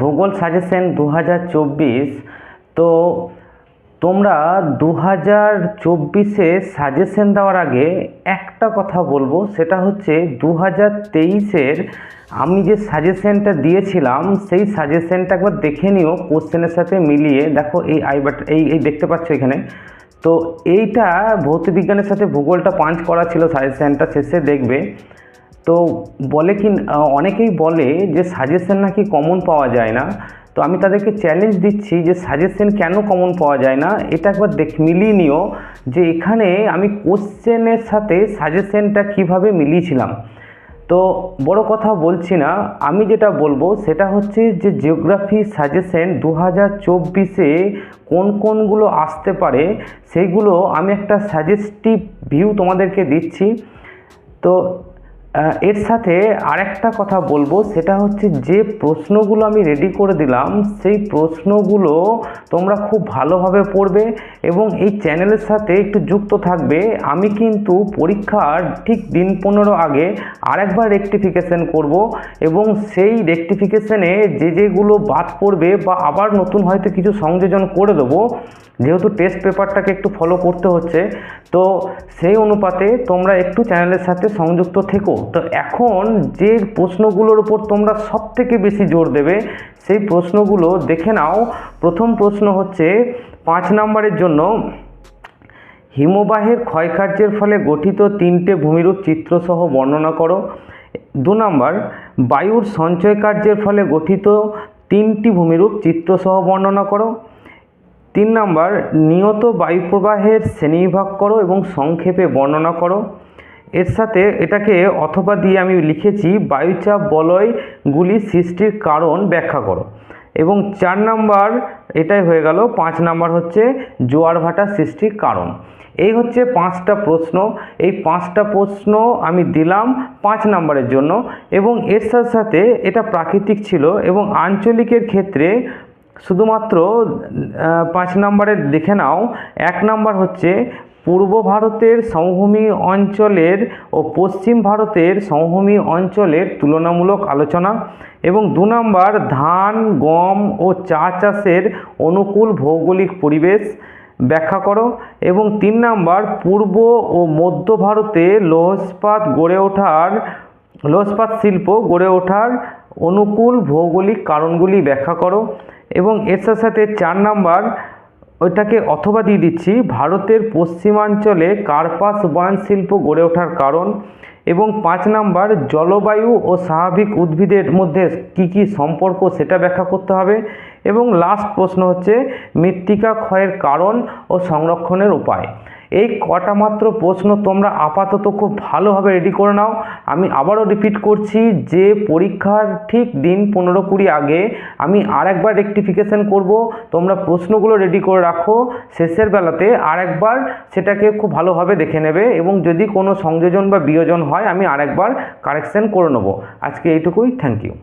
ভূগোল সাজেশন দু হাজার চব্বিশ, তো তোমরা দু হাজার চব্বিশে সাজেশন দেওয়ার আগে একটা কথা বলব, সেটা হচ্ছে দু হাজার তেইশের আমি যে সাজেশনটা দিয়েছিলাম, সেই সাজেশনটা একবার দেখে নিও কোশ্চেনের সাথে মিলিয়ে। দেখো এই আই বাট এই এই দেখতে পাচ্ছ এখানে। তো এইটা ভৌতবিজ্ঞানের সাথে ভূগোলটা পাঞ্চ করা ছিল সাজেশনটা শেষে দেখবে। তো বলে কি অনেকেই বলে যে সাজেশন নাকি কমন পাওয়া যায় না। তো আমি তাদেরকে চ্যালেঞ্জ দিচ্ছি যে সাজেশন কেন কমন পাওয়া যায় না, এটা একবার দেখ, মিলিয়ে নিও যে এখানে আমি কোশ্চেনের সাথে সাজেশনটা কীভাবে মিলিয়েছিলাম। তো বড় কথা বলছি না, আমি যেটা বলব সেটা হচ্ছে যে জিওগ্রাফি সাজেশন দু হাজার চব্বিশে কোন কোনগুলো আসতে পারে, সেইগুলো আমি একটা সাজেস্টিভ ভিউ তোমাদেরকে দিচ্ছি। তো এর সাথে আরেকটা কথা বলব, সেটা হচ্ছে যে প্রশ্নগুলো আমি রেডি করে দিলাম, সেই প্রশ্নগুলো তোমরা খুব ভালোভাবে পড়বে এবং এই চ্যানেলের সাথে একটু যুক্ত থাকবে। আমি কিন্তু পরীক্ষার ঠিক দিন পনেরো আগে আরেকবার রেকটিফিকেশন করব এবং সেই রেকটিফিকেশনে যে যেগুলো বাদ পড়বে বা আবার নতুন হয়তো কিছু সংযোজন করে দেবো, যেহেতু টেস্ট পেপারটাকে একটু ফলো করতে হচ্ছে, তো সেই অনুপাতে তোমরা একটু চ্যানেলের সাথে সংযুক্ত থেকো। তো এখন যে প্রশ্নগুলোর উপর তোমরা সব থেকে বেশি জোর দেবে, সেই প্রশ্নগুলো দেখে নাও। প্রথম প্রশ্ন হচ্ছে, পাঁচ নম্বরের জন্য, হিমবাহের ক্ষয়কার্যের ফলে গঠিত তিনটে ভূমিরূপ চিত্রসহ বর্ণনা করো। দু নম্বর, বায়ুর সঞ্চয় কার্যের ফলে গঠিত তিনটি ভূমিরূপ চিত্রসহ বর্ণনা করো। তিন নম্বর, নিয়ত বায়ুপ্রবাহের শ্রেণীবিভাগ করো এবং সংক্ষেপে বর্ণনা করো। এর সাথে এটাকে অথবা দিয়ে আমি লিখেছি বায়ুচাপ বলয়গুলি সৃষ্টির কারণ ব্যাখ্যা করো। এবং চার নাম্বার এটাই হয়ে গেল, পাঁচ নাম্বার হচ্ছে জোয়ার ভাটা সৃষ্টির কারণ। এই হচ্ছে পাঁচটা প্রশ্ন। এই পাঁচটা প্রশ্ন আমি দিলাম পাঁচ নাম্বারের জন্য এবং এর সাথে সাথে এটা প্রাকৃতিক ছিল এবং আঞ্চলিকের ক্ষেত্রে শুধুমাত্র পাঁচ নম্বরের দেখে নাও। এক নাম্বার হচ্ছে পূর্ব ভারতের সমভূমি অঞ্চলের ও পশ্চিম ভারতের সমভূমি অঞ্চলের তুলনামূলক আলোচনা এবং দু নম্বর ধান, গম ও চা চাষের অনুকূল ভৌগোলিক পরিবেশ ব্যাখ্যা করো এবং তিন নাম্বার পূর্ব ও মধ্য ভারতে লৌহ ইস্পাত গড়ে ওঠার লৌহ ইস্পাত শিল্প গড়ে ওঠার অনুকূল ভৌগোলিক কারণগুলি ব্যাখ্যা করো এবং এর সাথে সাথে চার নাম্বার ওইটাকে অথবা দিয়ে দিচ্ছি। ভারতের পশ্চিমাঞ্চলে কার্পাস বয়ন শিল্প গড়ে ওঠার কারণ এবং পাঁচ নাম্বার, জলবায়ু ও স্বাভাবিক উদ্ভিদের মধ্যে কি কি সম্পর্ক সেটা ব্যাখ্যা করতে হবে। এবং লাস্ট প্রশ্ন হচ্ছে, মৃত্তিকা ক্ষয়ের কারণ ও সংরক্ষণের উপায়। এই কটা মাত্র প্রশ্ন তোমরা আপাতত খুব ভালোভাবে রেডি করে নাও। আমি আবারও রিপিট করছি যে পরীক্ষার ঠিক দিন পনেরো কুড়ি আগে আমি আরেকবার রেকটিফিকেশন করব। তোমরা প্রশ্নগুলো রেডি করে রাখো। শেষের বেলাতে আরেকবার সেটাকে খুব ভালোভাবে দেখে নেবে এবং যদি কোনো সংযোজন বা বিয়োজন হয়, আমি আরেকবার কারেকশন করে নেব। আজকে এইটুকুই। Thank you